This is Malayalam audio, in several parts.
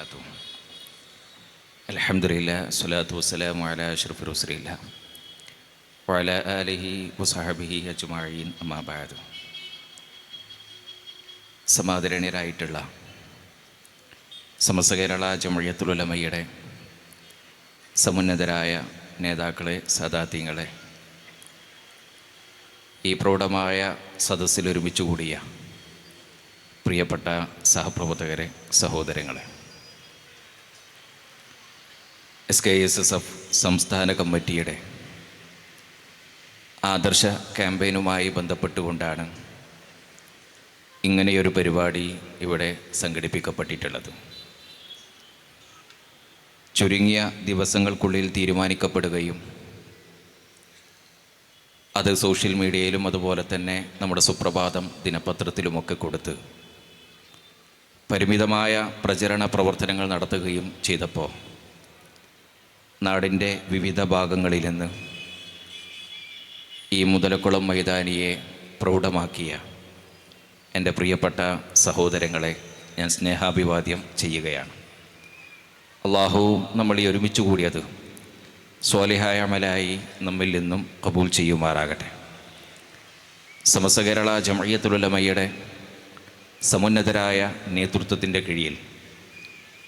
وبركاته الحمد لله الصلاة والسلام على أشرف رسول الله وعلى آله وصحبه أجمعين أما بعد സമാദരണീയരായിട്ടുള്ള സമസ്ത കേരള ജമയത്തുലമയുടെ സമുന്നതരായ നേതാക്കളെ സദാത്യങ്ങളെ ഈ പ്രൗഢമായ സദസ്സിൽ ഒരുമിച്ച് കൂടിയ പ്രിയപ്പെട്ട സഹപ്രവർത്തകരെ സഹോദരങ്ങളെ S K S S F സംസ്ഥാന കമ്മിറ്റിയുടെ ആദർശ ക്യാമ്പയിനുമായി ബന്ധപ്പെട്ടുകൊണ്ടാണ് ഇങ്ങനെയൊരു പരിപാടി ഇവിടെ സംഘടിപ്പിക്കപ്പെട്ടിട്ടുള്ളത്. ചുരുങ്ങിയ ദിവസങ്ങൾക്കുള്ളിൽ തീരുമാനിക്കപ്പെടുകയും അത് സോഷ്യൽ മീഡിയയിലും അതുപോലെ തന്നെ നമ്മുടെ സുപ്രഭാതം ദിനപത്രത്തിലുമൊക്കെ കൊടുത്ത് പരിമിതമായ പ്രചരണ പ്രവർത്തനങ്ങൾ നടത്തുകയും ചെയ്തപ്പോൾ നാടിന്റെ വിവിധ ഭാഗങ്ങളിൽ നിന്ന് ഈ മുതലക്കുളം മൈതാനിയെ പ്രൗഢമാക്കിയ എന്റെ പ്രിയപ്പെട്ട സഹോദരങ്ങളെ ഞാൻ സ്നേഹാഭിവാദ്യം ചെയ്യുകയാണ്. അള്ളാഹു നമ്മൾ ഈ ഒരുമിച്ച് കൂടിയത് സ്വാലിഹായ അമലായി നമ്മിൽ നിന്നും കബൂൽ ചെയ്യുമാറാകട്ടെ. സമസ്ത കേരള ജമയത്തുലമയുടെ സമുന്നതരായ നേതൃത്വത്തിന്റെ കീഴിൽ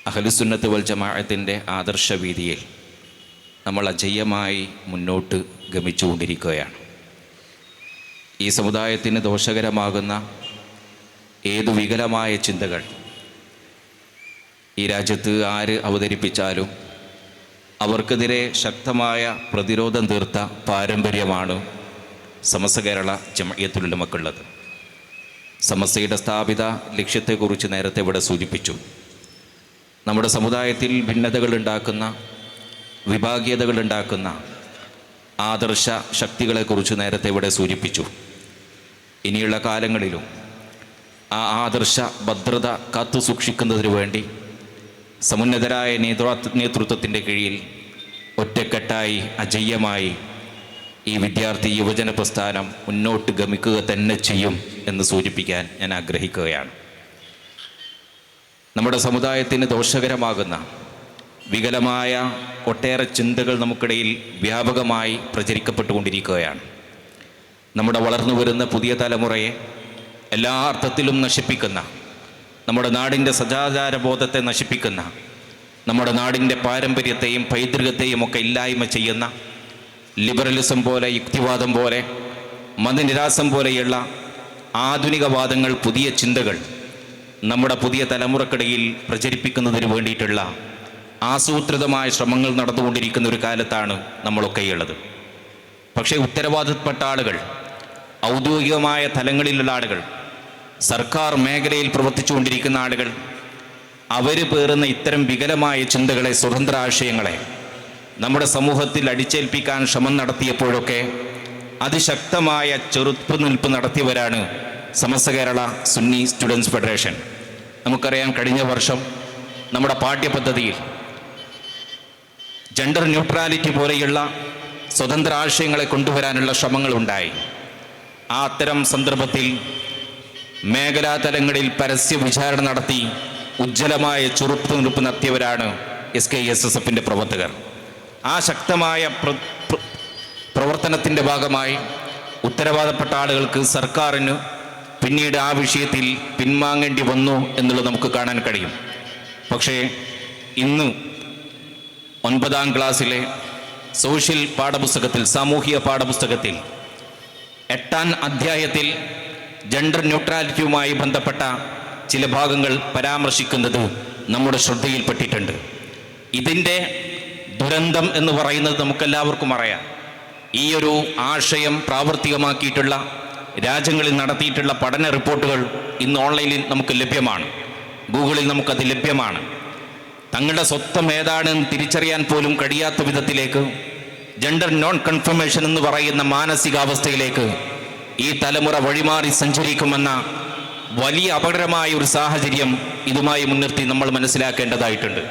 അഹലുസുന്നത്ത് വൽ ജമാഅത്തിന്റെ ആദർശവീതിയിൽ നമ്മൾ അജയ്യമായി മുന്നോട്ട് ഗമിച്ചുകൊണ്ടിരിക്കുകയാണ്. ഈ സമുദായത്തിന് ദോഷകരമാകുന്ന ഏതു വികലമായ ചിന്തകൾ ഈ രാജ്യത്ത് ആര് അവതരിപ്പിച്ചാലും അവർക്കെതിരെ ശക്തമായ പ്രതിരോധം തീർത്ത പാരമ്പര്യമാണ് സമസ്ത കേരള ജമയത്തുലമക്കുള്ളത് സമസ്തയുടെ സ്ഥാപിത ലക്ഷ്യത്തെക്കുറിച്ച് നേരത്തെ ഇവിടെ സൂചിപ്പിച്ചു. നമ്മുടെ സമുദായത്തിൽ ഭിന്നതകൾ ഉണ്ടാക്കുന്ന വിഭാഗീയതകൾ ഉണ്ടാക്കുന്ന ആദർശ ശക്തികളെക്കുറിച്ച് നേരത്തെ ഇവിടെ സൂചിപ്പിച്ചു. ഇനിയുള്ള കാലങ്ങളിലും ആ ആദർശ ഭദ്രത കാത്തു സൂക്ഷിക്കുന്നതിന് വേണ്ടി സമുന്നതരായ നേതൃ നേതൃത്വത്തിന്റെ കീഴിൽ ഒറ്റക്കെട്ടായി അജയ്യമായി ഈ വിദ്യാർത്ഥി യുവജന പ്രസ്ഥാനം മുന്നോട്ട് ഗമിക്കുക തന്നെ ചെയ്യും എന്ന് സൂചിപ്പിക്കാൻ ഞാൻ ആഗ്രഹിക്കുകയാണ്. നമ്മുടെ സമുദായത്തിന് ദോഷകരമാകുന്ന വികലമായ ഒട്ടേറെ ചിന്തകൾ നമുക്കിടയിൽ വ്യാപകമായി പ്രചരിക്കപ്പെട്ടുകൊണ്ടിരിക്കുകയാണ്. നമ്മുടെ വളർന്നു വരുന്ന പുതിയ തലമുറയെ എല്ലാ അർത്ഥത്തിലും നശിപ്പിക്കുന്ന നമ്മുടെ നാടിന്റെ സദാചാരബോധത്തെ നശിപ്പിക്കുന്ന നമ്മുടെ നാടിന്റെ പാരമ്പര്യത്തെയും പൈതൃകത്തെയും ഒക്കെ ഇല്ലായ്മ ചെയ്യുന്ന ലിബറലിസം പോലെ യുക്തിവാദം പോലെ മതനിരാസം പോലെയുള്ള ആധുനികവാദങ്ങൾ പുതിയ ചിന്തകൾ നമ്മുടെ പുതിയ തലമുറക്കിടയിൽ പ്രചരിപ്പിക്കുന്നതിന് വേണ്ടിയിട്ടുള്ള ആസൂത്രിതമായ ശ്രമങ്ങൾ നടന്നുകൊണ്ടിരിക്കുന്ന ഒരു കാലത്താണ് നമ്മളൊക്കെ ഉള്ളത് പക്ഷേ ഉത്തരവാദിത്തപ്പെട്ട ആളുകൾ ഔദ്യോഗികമായ തലങ്ങളിലുള്ള ആളുകൾ സർക്കാർ മേഖലയിൽ പ്രവർത്തിച്ചുകൊണ്ടിരിക്കുന്ന ആളുകൾ അവർ പേറുന്ന ഇത്തരം വികലമായ ചിന്തകളെ സ്വതന്ത്ര ആശയങ്ങളെ നമ്മുടെ സമൂഹത്തിൽ അടിച്ചേൽപ്പിക്കാൻ ശ്രമം നടത്തിയപ്പോഴൊക്കെ അതിശക്തമായ ചെറുപ്പ് നിൽപ്പ് നടത്തിയവരാണ് സമസ്ത കേരള സുന്നി സ്റ്റുഡൻസ് ഫെഡറേഷൻ. നമുക്കറിയാം കഴിഞ്ഞ വർഷം നമ്മുടെ പാഠ്യപദ്ധതിയിൽ ജെൻഡർ ന്യൂട്രാലിറ്റി പോലെയുള്ള സ്വതന്ത്ര ആശയങ്ങളെ കൊണ്ടുവരാനുള്ള ശ്രമങ്ങളുണ്ടായി. ആ അത്തരം സന്ദർഭത്തിൽ മേഖലാ തലങ്ങളിൽ പരസ്യ വിചാരണ നടത്തി ഉജ്ജ്വലമായ ചുറുപ്പ് നിറുപ്പ് നടത്തിയവരാണ് എസ് കെ എസ് എസ് എഫിന്റെ പ്രവർത്തകർ. ആ ശക്തമായ പ്ര- പ്ര- പ്രവർത്തനത്തിന്റെ ഭാഗമായി ഉത്തരവാദപ്പെട്ട ആളുകൾക്ക് സർക്കാരിന് പിന്നീട് ആ വിഷയത്തിൽ പിൻവാങ്ങേണ്ടി വന്നു എന്നുള്ളത് നമുക്ക് കാണാൻ കഴിയും. പക്ഷേ ഇന്ന് ഒൻപതാം ക്ലാസ്സിലെ സോഷ്യൽ പാഠപുസ്തകത്തിൽ സാമൂഹിക പാഠപുസ്തകത്തിൽ എട്ടാം അധ്യായത്തിൽ ജെൻഡർ ന്യൂട്രാലിറ്റിയുമായി ബന്ധപ്പെട്ട ചില ഭാഗങ്ങൾ പരാമർശിക്കുന്നത് നമ്മുടെ ശ്രദ്ധയിൽപ്പെട്ടിട്ടുണ്ട്. ഇതിന്റെ ദുരന്തം എന്ന് പറയുന്നത് നമുക്കെല്ലാവർക്കും അറിയാം. ഈ ഒരു ആശയം പ്രാവർത്തികമാക്കിയിട്ടുള്ള രാജ്യങ്ങളിൽ നടത്തിയിട്ടുള്ള പഠന റിപ്പോർട്ടുകൾ ഇന്ന് ഓൺലൈനിൽ നമുക്ക് ലഭ്യമാണ്. ഗൂഗിളിൽ നമുക്കത് ലഭ്യമാണ്. തങ്ങളുടെ സ്വത്വം ഏതാണെന്ന് തിരിച്ചറിയാൻ പോലും കഴിയാത്ത വിധത്തിലേക്ക് ജെൻഡർ നോൺ കൺഫർമേഷൻ എന്ന് പറയുന്ന മാനസികാവസ്ഥയിലേക്ക് ഈ തലമുറ വഴിമാറി സഞ്ചരിക്കുമെന്ന വലിയ അപകടമായ ഒരു സാഹചര്യം ഇതുമായി മുൻനിർത്തി നമ്മൾ മനസ്സിലാക്കേണ്ടതായിട്ടുണ്ട്.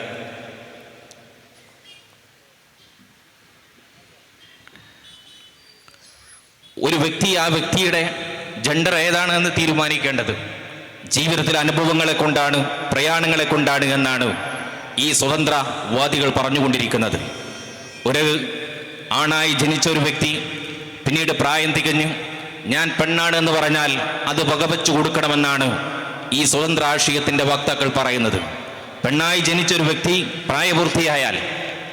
ഒരു വ്യക്തി ആ വ്യക്തിയുടെ ജെൻഡർ ഏതാണെന്ന് തീരുമാനിക്കേണ്ടത്? ജീവിതത്തിലെ അനുഭവങ്ങളെ കൊണ്ടാണ് പ്രയാണങ്ങളെ കൊണ്ടാണ് എന്നാണ് ഈ സ്വതന്ത്രവാദികൾ പറഞ്ഞുകൊണ്ടിരിക്കുന്നത്. ഒരു ആണായി ജനിച്ച ഒരു വ്യക്തി പിന്നീട് പ്രായം തികഞ്ഞ് ഞാൻ പെണ്ണാണ് എന്ന് പറഞ്ഞാൽ അത് വകവച്ചു കൊടുക്കണമെന്നാണ് ഈ സ്വതന്ത്ര ആശയത്തിന്റെ വക്താക്കൾ പറയുന്നത്. പെണ്ണായി ജനിച്ച ഒരു വ്യക്തി പ്രായപൂർത്തിയായാൽ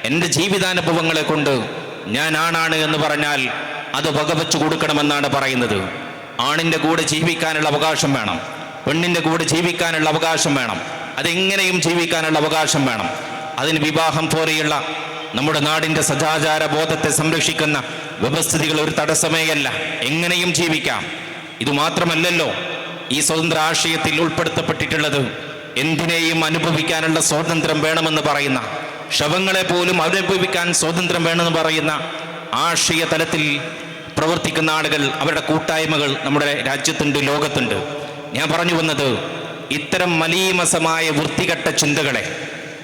എന്റെ ജീവിതാനുഭവങ്ങളെ കൊണ്ട് ഞാൻ ആണാണ് എന്ന് പറഞ്ഞാൽ അത് വകവച്ചു കൊടുക്കണമെന്നാണ് പറയുന്നത്. ആണിന്റെ കൂടെ ജീവിക്കാനുള്ള അവകാശം വേണം. പെണ്ണിന്റെ കൂടെ ജീവിക്കാനുള്ള അവകാശം വേണം. അതെങ്ങനെയും ജീവിക്കാനുള്ള അവകാശം വേണം. അതിന് വിവാഹം പോലെയുള്ള നമ്മുടെ നാടിന്റെ സദാചാര ബോധത്തെ സംരക്ഷിക്കുന്ന വ്യവസ്ഥിതികൾ ഒരു തടസ്സമേയല്ല. എങ്ങനെയും ജീവിക്കാം. ഇത് മാത്രമല്ലല്ലോ ഈ സ്വതന്ത്ര ആശയത്തിൽ ഉൾപ്പെടുത്തപ്പെട്ടിട്ടുള്ളത് എന്തിനേയും അനുഭവിക്കാനുള്ള സ്വാതന്ത്ര്യം വേണമെന്ന് പറയുന്ന ശവങ്ങളെ പോലും അനുഭവിക്കാൻ സ്വാതന്ത്ര്യം വേണമെന്ന് പറയുന്ന ആശയ തലത്തിൽ പ്രവർത്തിക്കുന്ന ആളുകൾ അവരുടെ കൂട്ടായ്മകൾ നമ്മുടെ രാജ്യത്തുണ്ട് ലോകത്തുണ്ട്. ഞാൻ പറഞ്ഞു വന്നത് ഇത്തരം മലീമസമായ വൃത്തികെട്ട ചിന്തകളെ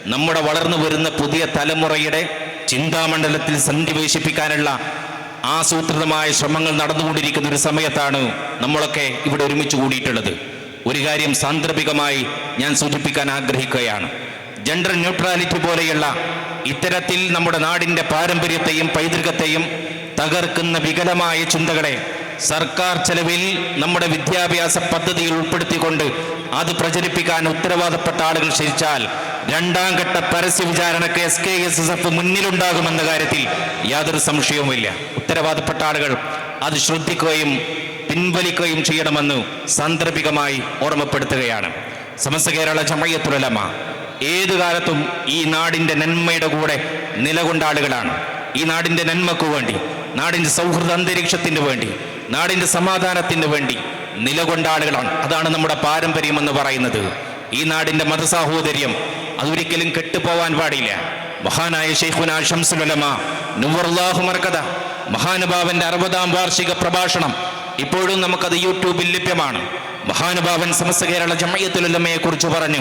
നമ്മുടെ വളർന്നു വരുന്ന പുതിയ തലമുറയുടെ ചിന്താമണ്ഡലത്തിൽ സന്നിവേശിപ്പിക്കാനുള്ള ആസൂത്രിതമായ ശ്രമങ്ങൾ നടന്നുകൊണ്ടിരിക്കുന്ന ഒരു സമയത്താണ് നമ്മളൊക്കെ ഇവിടെ ഒരുമിച്ച് കൂടിയിട്ടുള്ളത്. ഒരു കാര്യം സാന്ദർഭികമായി ഞാൻ സൂചിപ്പിക്കാൻ ആഗ്രഹിക്കുകയാണ്. ജെൻഡർ ന്യൂട്രാലിറ്റി പോലെയുള്ള ഇത്തരത്തിൽ നമ്മുടെ നാടിന്റെ പാരമ്പര്യത്തെയും പൈതൃകത്തെയും തകർക്കുന്ന വികലമായ ചിന്തകളെ സർക്കാർ ചെലവിൽ നമ്മുടെ വിദ്യാഭ്യാസ പദ്ധതിയിൽ ഉൾപ്പെടുത്തിക്കൊണ്ട് അത് പ്രചരിപ്പിക്കാൻ ഉത്തരവാദപ്പെട്ട ആളുകൾ ക്ഷണിച്ചാൽ രണ്ടാം ഘട്ട പരസ്യ വിചാരണക്ക് S K S S F മുന്നിലുണ്ടാകുമെന്ന കാര്യത്തിൽ യാതൊരു സംശയവുമില്ല. ഉത്തരവാദപ്പെട്ട ആളുകൾ അത് ശ്രദ്ധിക്കുകയും പിൻവലിക്കുകയും ചെയ്യണമെന്ന് സാന്ദർഭികമായി ഓർമ്മപ്പെടുത്തുകയാണ്. സമസ്ത കേരള ജമയത്തുലമ ഏതു കാലത്തും ഈ നാടിന്റെ നന്മയുടെ കൂടെ നിലകൊണ്ട ആളുകളാണ്. ഈ നാടിന്റെ നന്മക്കു വേണ്ടി നാടിന്റെ സൗഹൃദ അന്തരീക്ഷത്തിന് വേണ്ടി നാടിന്റെ സമാധാനത്തിന് വേണ്ടി നിലകൊണ്ട ആളുകളാണ്. അതാണ് നമ്മുടെ പാരമ്പര്യം എന്ന് പറയുന്നത്. ഈ നാടിന്റെ മതസാഹോദര്യം അതൊരിക്കലും കെട്ടുപോവാൻ പാടില്ല. മഹാനായ ഷെയ്ഖുന മഹാനുഭാവന്റെ അറുപതാം വാർഷിക പ്രഭാഷണം ഇപ്പോഴും നമുക്കത് യൂട്യൂബിൽ ലഭ്യമാണ്. മഹാനുഭാവൻ സമസ്ത കേരള ജമയത്തുലമയെ കുറിച്ച് പറഞ്ഞു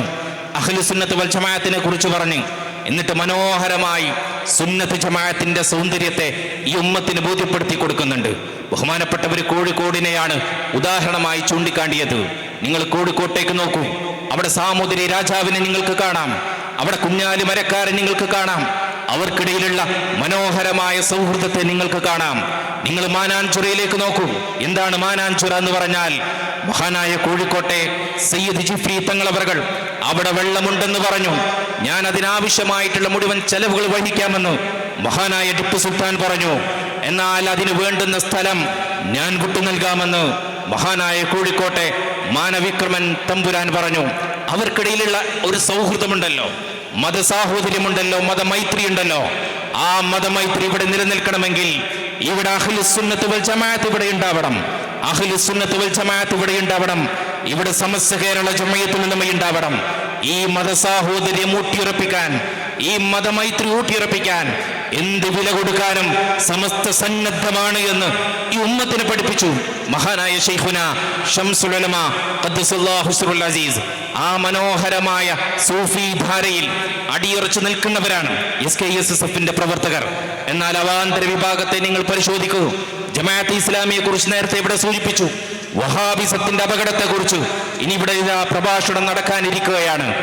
അഖിലുസുന്നത്ത് വൽ ജമായത്തിനെ കുറിച്ച് പറഞ്ഞു എന്നിട്ട് മനോഹരമായി സുന്നത്ത് ജമാഅത്തിന്റെ സൗന്ദര്യത്തെ ഈ ഉമ്മത്തിന് ബോധ്യപ്പെടുത്തി കൊടുക്കുന്നുണ്ട്. ബഹുമാനപ്പെട്ടവർ കോഴിക്കോടിനെയാണ് ഉദാഹരണമായി ചൂണ്ടിക്കാണ്ടിയത്. നിങ്ങൾ കോഴിക്കോട്ടേക്ക് നോക്കൂ. അവിടെ സാമൂതിരി രാജാവിനെ നിങ്ങൾക്ക് കാണാം. അവിടെ കുഞ്ഞാലി മരക്കാരെ നിങ്ങൾക്ക് കാണാം. അവർക്കിടയിലുള്ള മനോഹരമായ സൗഹൃദത്തെ നിങ്ങൾക്ക് കാണാം. നിങ്ങൾ മാനാഞ്ചുറയിലേക്ക് നോക്കൂ. എന്താണ് മാനാഞ്ചുറ എന്ന് പറഞ്ഞാൽ? മഹാനായ കോഴിക്കോട്ടെ സയ്യിദ് ജിഫ്രി തങ്ങളവറുകൾ അവിടെ വെള്ളമുണ്ടെന്ന് പറഞ്ഞു. ഞാൻ അതിനാവശ്യമായിട്ടുള്ള മുഴുവൻ ചെലവുകൾ വഹിക്കാമെന്ന് മഹാനായ ടിപ്പു സുൽത്താൻ പറഞ്ഞു. എന്നാൽ അതിന് വേണ്ടുന്ന സ്ഥലം ഞാൻ വിട്ടു നൽകാമെന്ന് മഹാനായ കോഴിക്കോട്ടെ മാനവിക്രമൻ തമ്പുരാൻ പറഞ്ഞു. അവർക്കിടയിലുള്ള ഒരു സൗഹൃദമുണ്ടല്ലോ. മതസാഹോദര്യമുണ്ടല്ലോ മതമൈത്രി ഉണ്ടല്ലോ ആ മതമൈത്രി ഇവിടെ നിലനിൽക്കണമെങ്കിൽ ഇവിടെ അഖിലുസുന്നത്ത് വൽ ജമാഅത്ത് ഇവിടെ ഉണ്ടാവണം. അഖിലുസുന്നത്ത് വൽ ജമാഅത്ത് ഇവിടെ ഉണ്ടാവണം. ഇവിടെ സമസ്ത കേരള ജമയത്തുലമ ഉണ്ടാവണം. ഈ മതസാഹോദര്യം ഊട്ടിയുറപ്പിക്കാൻ ഈ മതമൈത്രി ഊട്ടിയുറപ്പിക്കാൻ എന്ത് വില കൊടുക്കാനും സമസ്ത സന്നദ്ധമാണ് എന്ന് ഈ ഉമ്മത്തിന് പഠിപ്പിച്ചു. മഹാനായ ഷെയ്ഖുന ഷംസുലമ അസീസ്. ആ മനോഹരമായ സൂഫി ധാരയിൽ അടിയുറച്ചു നിൽക്കുന്നവരാണ് എസ് കെ എസ് എസ് എഫിന്റെ പ്രവർത്തകർ. എന്നാൽ അവാന്തര വിഭാഗത്തെ നിങ്ങൾ പരിശോധിക്കൂ. ജമാഅത്ത് ഇസ്ലാമിയെ കുറിച്ച് നേരത്തെ ഇവിടെ സൂചിപ്പിച്ചു. വഹാബിസത്തിന്റെ അപകടത്തെ കുറിച്ച് ഇനി ഇവിടെ ഇതാ പ്രഭാഷണം നടക്കാനിരിക്കുകയാണ്.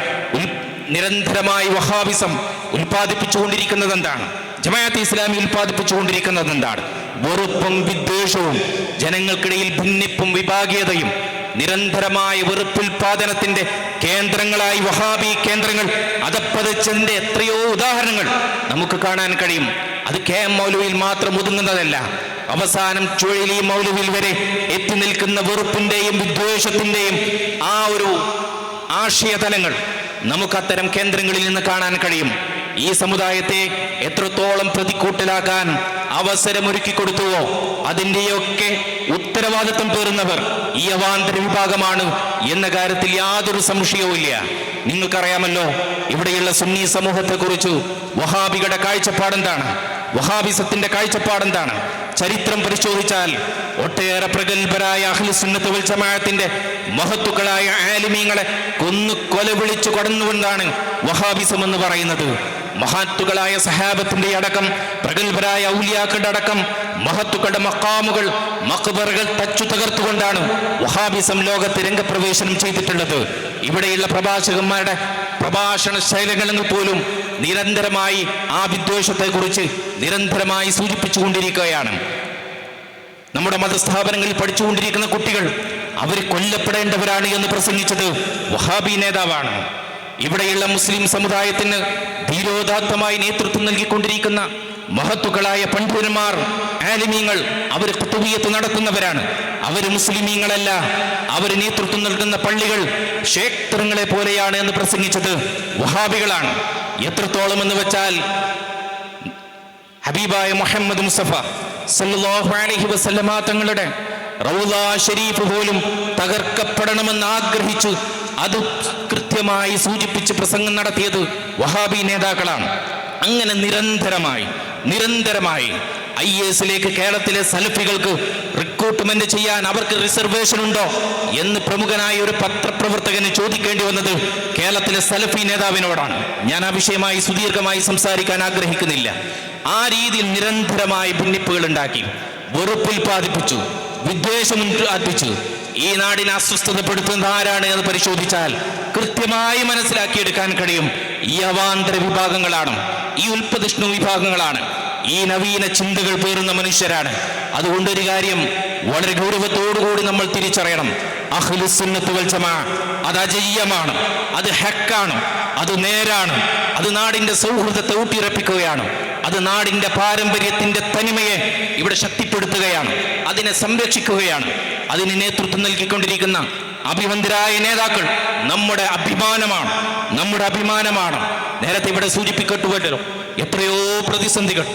നിരന്തരമായി വഹാബിസം ഉൽപ്പാദിപ്പിച്ചുകൊണ്ടിരിക്കുന്നത് എന്താണ്? ജമാഅത്ത് ഇസ്ലാമി ഉൽപ്പാദിപ്പിച്ചുകൊണ്ടിരിക്കുന്നത് എന്താണ്? വെറുപ്പും വിദ്വേഷവും ജനങ്ങൾക്കിടയിൽ ഭിന്നിപ്പും വിഭാഗീയതയും നിരന്തരമായ വെറുപ്പുൽപാദനത്തിന്റെ കേന്ദ്രങ്ങളായി വഹാബി കേന്ദ്രങ്ങൾ അതപ്പതിച്ചതിന്റെ എത്രയോ ഉദാഹരണങ്ങൾ നമുക്ക് കാണാൻ കഴിയും. അത് കെ എം മൗലവിയിൽ മാത്രം ഒതുങ്ങുന്നതല്ല. അവസാനം ചുഴലി മൗലവിൽ വരെ എത്തി നിൽക്കുന്ന വെറുപ്പിന്റെയും വിദ്വേഷത്തിന്റെയും ആ ഒരു ആശയതലങ്ങൾ നമുക്ക് അത്തരം കേന്ദ്രങ്ങളിൽ നിന്ന് കാണാൻ കഴിയും. ഈ സമുദായത്തെ എത്രത്തോളം പ്രതിക്കൂട്ടിലാക്കാൻ അവസരമൊരുക്കി കൊടുത്തുവോ അതിന്റെയൊക്കെ ഉത്തരവാദിത്വം പേറുന്നവർ ഈ അവാന്തര വിഭാഗമാണ് എന്ന കാര്യത്തിൽ യാതൊരു സംശയവുമില്ല നിങ്ങൾക്കറിയാമല്ലോ ഇവിടെയുള്ള സുന്നി സമൂഹത്തെക്കുറിച്ച് വഹാബികളുടെ കാഴ്ചപ്പാടെന്താണ്? വഹാബിസത്തിന്റെ കാഴ്ചപ്പാടെന്താണ്? ചരിത്രം പരിശോധിച്ചാൽ ഒട്ടേറെ പ്രഗത്ഭരായ അഖിലുസുന്നത്ത് വൽ ജമാഅത്തിന്റെ മഹത്തുക്കളായ ആലിമീങ്ങളെ കൊന്നു കൊല വിളിച്ചു കടന്നുകൊണ്ടാണ് വഹാബിസം എന്ന് പറയുന്നത്. മഹത്തുക്കളായ സഹാബത്തിന്റെ അടക്കം പ്രഗത്ഭരായ ഔലിയാക്കളുടെ അടക്കം മഹത്തുക്കളുടെ മക്കാമുകൾ മക്ബറുകൾ തച്ചു തകർത്തുകൊണ്ടാണ് വഹാബിസം ലോകത്ത് രംഗപ്രവേശനം ചെയ്തിട്ടുള്ളത്. ഇവിടെയുള്ള പ്രഭാഷകന്മാരുടെ പ്രഭാഷണ ശൈലങ്ങളിൽ പോലും നിരന്തരമായി ആ വിദ്വേഷത്തെ കുറിച്ച് നിരന്തരമായി സൂചിപ്പിച്ചുകൊണ്ടിരിക്കുകയാണ്. നമ്മുടെ മതസ്ഥാപനങ്ങളിൽ പഠിച്ചുകൊണ്ടിരിക്കുന്ന കുട്ടികൾ അവർ കൊല്ലപ്പെടേണ്ടവരാണ് എന്ന് പ്രസംഗിച്ചത് വഹാബി നേതാവാണ്. ഇവിടെയുള്ള മുസ്ലിം സമുദായത്തിന് ധീരോദാത്തമായി നേതൃത്വം നൽകിക്കൊണ്ടിരിക്കുന്ന മഹത്തുക്കളായ പണ്ഡിതന്മാർ ആലിമീങ്ങൾ അവർ കുത്തുബിയത്ത് നടത്തുന്നവരാണ്. അവർ മുസ്ലിമീങ്ങളല്ല അവർ നേതൃത്വം നൽകുന്ന പള്ളികൾ ക്ഷേത്രങ്ങളെ പോലെയാണ് എന്ന് പ്രസംഗിച്ചത് വഹാബികളാണ്. എത്രത്തോളം എന്ന് വെച്ചാൽ ഹബീബായ മുഹമ്മദ് മുസഫ സല്ലല്ലാഹു അലൈഹി വസല്ലമ തങ്ങളുടെ ഷരീഫ് പോലും തകർക്കപ്പെടണമെന്ന് ആഗ്രഹിച്ചു. അത് കൃത്യമായി സൂചിപ്പിച്ച് പ്രസംഗം നടത്തിയത് വഹാബി നേതാക്കളാണ്. അങ്ങനെ നിരന്തരമായി നിരന്തരമായി ഐ എസിലേക്ക് കേരളത്തിലെ സലഫികൾക്ക് റിക്രൂട്ട്മെന്റ് ചെയ്യാൻ അവർക്ക് റിസർവേഷൻ ഉണ്ടോ എന്ന് പ്രമുഖനായ ഒരു പത്രപ്രവർത്തകന് ചോദിക്കേണ്ടി വന്നത് കേരളത്തിലെ സലഫി നേതാവിനോടാണ്. ഞാൻ ആ വിഷയമായി സുദീർഘമായി സംസാരിക്കാൻ ആഗ്രഹിക്കുന്നില്ല. ആ രീതിയിൽ നിരന്തരമായി ഭിന്നിപ്പുകൾ ഉണ്ടാക്കി വെറുപ്പുൽപാദിപ്പിച്ചു വിദ്വേഷം ഉൽപ്പാദിപ്പിച്ചു ഈ നാടിനെ അസ്വസ്ഥതപ്പെടുത്തുന്നത് ആരാണ് എന്ന് പരിശോധിച്ചാൽ കൃത്യമായി മനസ്സിലാക്കിയെടുക്കാൻ കഴിയും ഈ അവാന്തര വിഭാഗങ്ങളാണ് ഈ ഉൽപ്പതിഷ്ണു വിഭാഗങ്ങളാണ്. ഈ നവീന ചിന്തകൾ പേറുന്ന മനുഷ്യരാണ്. അതുകൊണ്ടൊരു കാര്യം വളരെ ഗൗരവത്തോടുകൂടി നമ്മൾ തിരിച്ചറിയണം. അഹ്ലുസുന്നത്ത് വൽ ജമാ അത് അജയ്യമാണ് അത് ഹക്കാണ് അത് നേരാണ് അത് നാടിന്റെ സൗഹൃദത്തെ ഊട്ടിയുറപ്പിക്കുകയാണ് അത് നാടിന്റെ പാരമ്പര്യത്തിന്റെ തനിമയെ ഇവിടെ ശക്തിപ്പെടുത്തുകയാണ് അതിനെ സംരക്ഷിക്കുകയാണ് അതിന് നേതൃത്വം നൽകിക്കൊണ്ടിരിക്കുന്ന അഭിവന്ദരായ നേതാക്കൾ നമ്മുടെ അഭിമാനമാണ് നമ്മുടെ അഭിമാനമാണ്. നേരത്തെ ഇവിടെ സൂചിപ്പിക്കട്ടുവല്ലോ എത്രയോ പ്രതിസന്ധികൾ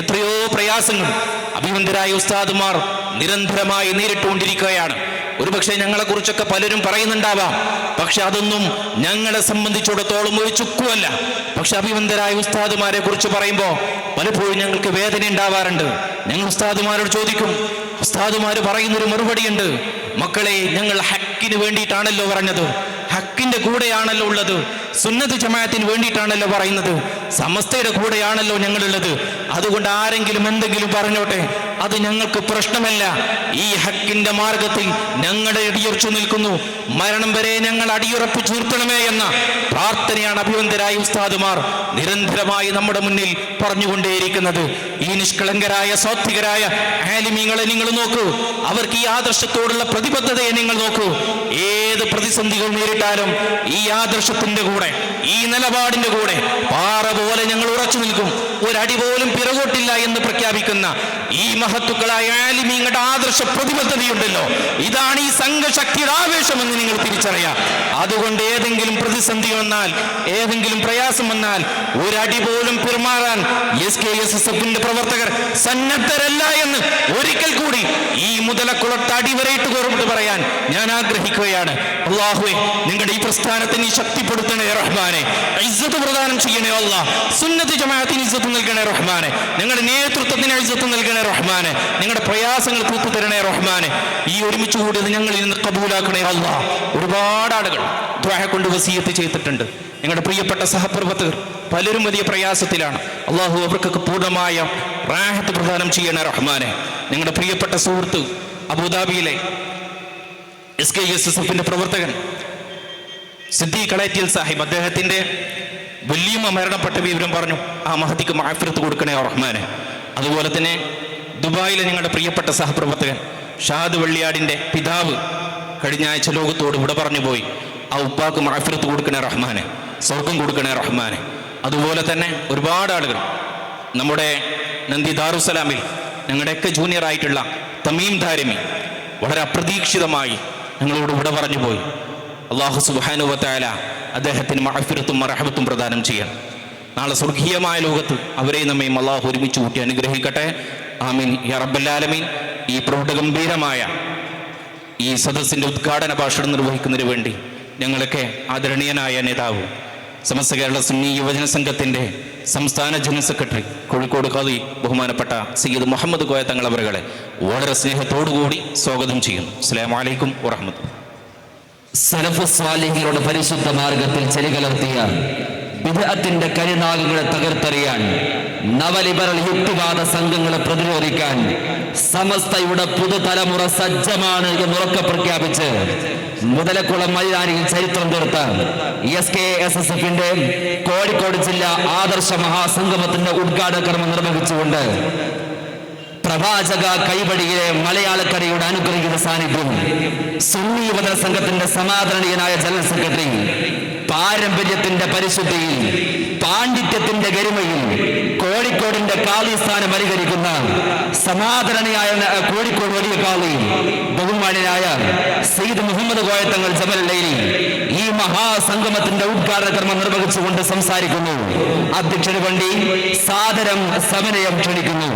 എത്രയോ പ്രയാസങ്ങൾ അഭിവന്ദരായ ഉസ്താദുമാർ നിരന്തരമായി നേരിട്ടുകൊണ്ടിരിക്കുകയാണ്. ഒരുപക്ഷെ ഞങ്ങളെ കുറിച്ചൊക്കെ പലരും പറയുന്നുണ്ടാവാം. പക്ഷെ അതൊന്നും ഞങ്ങളെ സംബന്ധിച്ചിടത്തോളം ഒരു ചുക്കുമല്ല പക്ഷെ അഭിവന്ദരായ ഉസ്താദുമാരെ കുറിച്ച് പറയുമ്പോൾ പലപ്പോഴും ഞങ്ങൾക്ക് വേദന ഉണ്ടാവാറുണ്ട്. ഞങ്ങൾ ഉസ്താദുമാരോട് ചോദിക്കും ഉസ്താദുമാർ പറയുന്നൊരു മറുപടിയുണ്ട്. മക്കളെ ഞങ്ങൾ ഹക്കിന് വേണ്ടിയിട്ടാണല്ലോ പറഞ്ഞത്. ഹക്കിന്റെ കൂടെയാണല്ലോ ഉള്ളത്. സുന്നത്ത് ജമാഅത്തിന് വേണ്ടിയിട്ടാണല്ലോ പറയുന്നത്. സമസ്തയുടെ കൂടെയാണല്ലോ ഞങ്ങളുള്ളത്. അതുകൊണ്ട് ആരെങ്കിലും എന്തെങ്കിലും പറഞ്ഞോട്ടെ. അത് ഞങ്ങൾക്ക് പ്രശ്നമല്ല. ഈ ഹക്കിന്റെ മാർഗത്തിൽ ഞങ്ങളുടെ അടിയുറച്ചു നിൽക്കുന്നു. മരണം വരെ ഞങ്ങൾ അടിയുറപ്പിച്ചു നിർത്തണമേ എന്ന പ്രാർത്ഥനയാണ് അഭിവന്ദരായ ഉസ്താദുമാർ നിരന്തരമായി നമ്മുടെ മുന്നിൽ പറഞ്ഞുകൊണ്ടേയിരിക്കുന്നത്. ഈ നിഷ്കളങ്കരായ സാത്വികരായ ആലിമീങ്ങളെ നിങ്ങൾ നോക്കൂ. അവർക്ക് ഈ ആദർശത്തോടുള്ള പ്രതിബദ്ധതയെ നിങ്ങൾ നോക്കൂ. ഏത് പ്രതിസന്ധികൾ നേരിട്ടാലും ഈ ആദർശത്തിന്റെ കൂടെ ഈ നിലപാടിന്റെ കൂടെ പാറ പോലെ ഞങ്ങൾ ഉറച്ചു നിൽക്കും. ഒരടി പോലും പിറകോട്ടില്ല എന്ന് പ്രഖ്യാപിക്കുന്ന ഈ മഹത്തുക്കളായ ആലിമീങ്ങളുടെ ആദർശ പ്രതിബദ്ധതയുണ്ടല്ലോ. ഇതാണ് ഈ സംഘശക്തിയുടെ ആവേശമെന്ന് നിങ്ങൾ തിരിച്ചറിയാം. അതുകൊണ്ട് ഏതെങ്കിലും പ്രതിസന്ധി വന്നാൽ ഏതെങ്കിലും പ്രയാസം വന്നാൽ ഒരടി പോലും പിന്മാറാൻ എസ് കെ എസ് എസ് എഫിന്റെ പ്രവർത്തകർ സന്നദ്ധരല്ല എന്ന് ഒരിക്കൽ കൂടി ഈ മുതലക്കുളത്ത് അടിവരയിട്ട് കോർമിട്ട് പറയാൻ ഞാൻ ആഗ്രഹിക്കുകയാണ്. അള്ളാഹുവെ നിങ്ങളുടെ ഈ പ്രസ്ഥാനത്തിന് ശക്തിപ്പെടുത്തണേ റഹ്മാനെ. ഇസ്സത്ത് പ്രദാനം ചെയ്യണേ അല്ല സുന്നത്ത് ജമാഅത്തിന് ഇസ്സത്ത് നൽകണേ റഹ്മാനെ. നിങ്ങളുടെ നേതൃത്വത്തിന് ഇസ്സത്ത് നൽകണേ റഹ്മാനെ. നിങ്ങളുടെ പ്രയാസങ്ങൾ തൂത്തു തരണേ റഹ്മാനെ. ഈ ഒരുമിച്ച് കൂടിയത് ഞങ്ങൾ ഇന്ന് കബൂലാക്കണേ അല്ല ഒരുപാട് ആളുകൾ ദ്വാഹ കൊണ്ട് വസീയത്ത് ചെയ്തിട്ടുണ്ട്. നിങ്ങളുടെ പ്രിയപ്പെട്ട സഹപ്രവർത്തകർ പലരും വലിയ പ്രയാസത്തിലാണ്. അള്ളാഹു അവർക്കൊക്കെ പൂർണമായ റാഹത്ത് പ്രദാനം ചെയ്യണേ റഹ്മാനെ. നിങ്ങളുടെ പ്രിയപ്പെട്ട സുഹൃത്ത് അബുദാബിയിലെ എസ് കെ എസ് എസ് എഫിന്റെ പ്രവർത്തകൻ സിദ്ദി കളേറ്റിയൽ സാഹിബ് അദ്ദേഹത്തിന്റെ വല്യമ്മ മരണപ്പെട്ട വിവരം പറഞ്ഞു ആ മഹതിക്ക് മാഫിറത്ത് കൊടുക്കണേ റഹ്മാനെ. അതുപോലെ തന്നെ ദുബായിലെ ഞങ്ങളുടെ പ്രിയപ്പെട്ട സഹപ്രവർത്തകൻ ഷാദ് വെള്ളിയാടിന്റെ പിതാവ് കഴിഞ്ഞ ആഴ്ച ലോകത്തോട് ഇവിടെ പറഞ്ഞു പോയി ആ ഉപ്പാക്ക് മാഫിറത്ത് കൊടുക്കണേ റഹ്മാനെ സ്വർഗം കൊടുക്കണേ റഹ്മാനെ. അതുപോലെ തന്നെ ഒരുപാട് ആളുകൾ നമ്മുടെ നന്ദി ദാറുസലാമിൽ ഞങ്ങളുടെയൊക്കെ ജൂനിയർ ആയിട്ടുള്ള തമീം ധാരിമി വളരെ അപ്രതീക്ഷിതമായി ഞങ്ങളോട് ഇവിടെ പറഞ്ഞു പോയി. അള്ളാഹു സുബാനുവത്തായ അദ്ദേഹത്തിന് മഹഫിരത്തും മറഹബത്തും പ്രദാനം ചെയ്യണം. നാളെ സ്വർഗീയമായ ലോകത്ത് അവരെയും നമ്മയും അള്ളാഹു ഒരുമിച്ച് കൂട്ടി അനുഗ്രഹിക്കട്ടെ. ആമീൻ. യാ റബ്ബല്ലാലമീൻ ഈ പ്രൗഢഗംഭീരമായ ഈ സദസ്സിന്റെ ഉദ്ഘാടന ഭാഷണം നിർവഹിക്കുന്നതിന് വേണ്ടി ഞങ്ങളൊക്കെ ആദരണീയനായ നേതാവ് സമസ്ത കേരള സുന്നി യുവജന സംഘത്തിന്റെ സംസ്ഥാന ജനറൽ സെക്രട്ടറി കോഴിക്കോട് ഖാദി ബഹുമാനപ്പെട്ട സയ്യിദ് മുഹമ്മദ് കോയ തങ്ങൾ അവരുകളെ വളരെ സ്നേഹത്തോടുകൂടി സ്വാഗതം ചെയ്യുന്നു. അസ്സലാമു അലൈക്കും വറഹമത്ത് സലഫ് സ്വാലിഹികളുടെ പരിശുദ്ധ മാർഗത്തിൽ ചെലികലർത്തിയ വിധത്തിന്റെ കരിനാഗങ്ങളെ തകർത്തെറിയാൻ നവലിബറൽ യുക്തിവാദ സംഘങ്ങളെ പ്രതിരോധിക്കാൻ സമസ്തയുടെ പുതുതലമുറ സജ്ജമാണ് എന്നുറക്കെ പ്രഖ്യാപിച്ച് മുതലക്കുളം മൈതാനിയിൽ ചരിത്രം തീർത്ത എസ് കെ എസ് എസ് എഫിന്റെ കോഴിക്കോട് ജില്ലാ ആദർശ മഹാസംഗമത്തിന്റെ ഉദ്ഘാടന നിർവഹിച്ചുകൊണ്ട് പ്രവാചക കൈപടിയിലെ മലയാളക്കരയുടെ അനുഗ്രഹിക്കുന്ന സാന്നിധ്യം സുന്നി യുവത സംഘത്തിന്റെ സമാദരണീയനായ ജനറൽ സെക്രട്ടറി പാരമ്പര്യത്തിന്റെ പരിശുദ്ധിയിൽ പാണ്ഡിത്യത്തിന്റെ ഗരിമയിൽ കോഴിക്കോടിന്റെ കാളിസ്ഥാനം അനുകരിക്കുന്ന സമാധാനയായ കോഴിക്കോട് വലിയ കാളി ബഹുമാനായ സയ്യിദ് മുഹമ്മദ് കോയത്തങ്ങൾ ജമലല്ലയിൽ ഈ മഹാസംഗമത്തിന്റെ ഉദ്ഘാടന കർമ്മം നിർവഹിച്ചുകൊണ്ട് സംസാരിക്കുന്നു. അധ്യക്ഷന് വേണ്ടി സാദരം സമനയം ക്ഷണിക്കുന്നു.